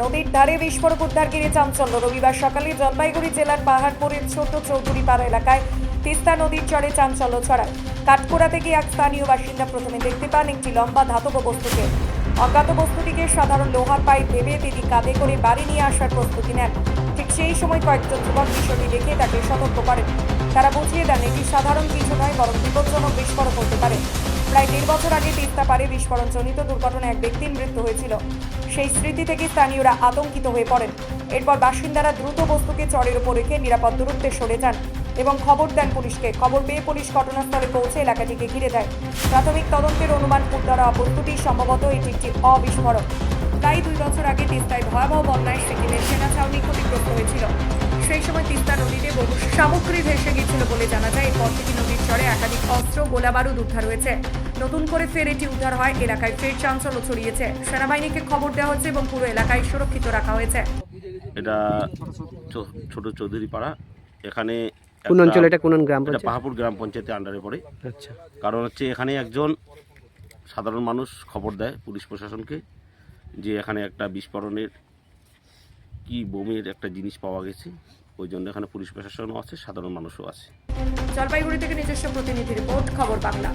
নদীর ধারে বিস্ফোরক উদ্ধার চাঞ্চল্য। রবিবার সকালে জলপাইগুড়ি জেলার পাহাড়পুরের ছোট চৌধুরীপাড়া এলাকায় তিস্তা নদীর চরে চাঞ্চল্য ছড়ায়। কাঠকোড়া থেকে এক স্থানীয় বাসিন্দা প্রথমে দেখতে পান একটি লম্বা ধাতব বস্তুকে। অজ্ঞাত বস্তুটিকে সাধারণ লোহার পাইপ ভেবে তিনি কাঁধে করে বাড়ি নিয়ে আসার প্রস্তুতি নেন। ঠিক সেই সময় কয়েকজন যুবক বিষয়টি দেখে তাকে সতর্ক করেন। তারা বুঝিয়ে দেন, এটি সাধারণ কিছু নয়, বরং বিপজ্জনক বিস্ফোরক হতে পারে। প্রায় দেড় বছর আগে তিস্তা পারে বিস্ফোরণজনিত দুর্ঘটনায় এক ব্যক্তির মৃত্যু হয়েছিল। সেই স্মৃতি থেকে স্থানীয়রা আতঙ্কিত হয়ে পড়েন। এরপর বাসিন্দারা দ্রুত বস্তুকে চরের উপর রেখে নিরাপদ দূরত্বে সরে যান এবং খবর দেন পুলিশকে। খবর পেয়ে পুলিশ ঘটনাস্থলে পৌঁছে এলাকাটিকে ঘিরে দেয়। প্রাথমিক তদন্তের অনুমান হওয়া বস্তুটি সম্ভবত এটি একটি অবিস্ফোরক। প্রায় দুই বছর আগে তিস্তায় ভয়াবহ বন্যায় সিকিমের সেনা ছাউনি ক্ষতিগ্রস্ত হয়েছিল। সেই সময় তিস্তা নদীতে বহু সামগ্রী ভেসে গিয়েছিল বলে জানা যায়। এরপর থেকে নদীর চরে একাধিক অস্ত্র গোলাবারুদ উদ্ধার হয়েছে। নতুন করে ফের এটি উদ্ধার হয়। এলাকায় ফের চাঞ্চল্য ছড়িয়েছে। সেনাবাহিনীকে খবর দেওয়া হচ্ছে এবং পুরো এলাকায় সুরক্ষিত রাখা হয়েছে। এটা ছোট চৌধুরী পাড়া এখানে কোন একটা- অঞ্চলে এটা কোন গ্রাম এটা পাহাপুর গ্রাম পঞ্চায়েতের আন্ডারে পড়ে। আচ্ছা। কারণ হচ্ছে এখানে একজন সাধারণ মানুষ খবর দেয় পুলিশ প্রশাসনকে যে এখানে একটা বিস্ফোরণের কি বোমের একটা জিনিস পাওয়া গেছে, ওই জন্য এখানে পুলিশ প্রশাসনও আছে, সাধারণ মানুষও আছে। জলপাইগুড়ি থেকে নিজস্ব প্রতিনিধি রিপোর্ট, খবর বাংলা।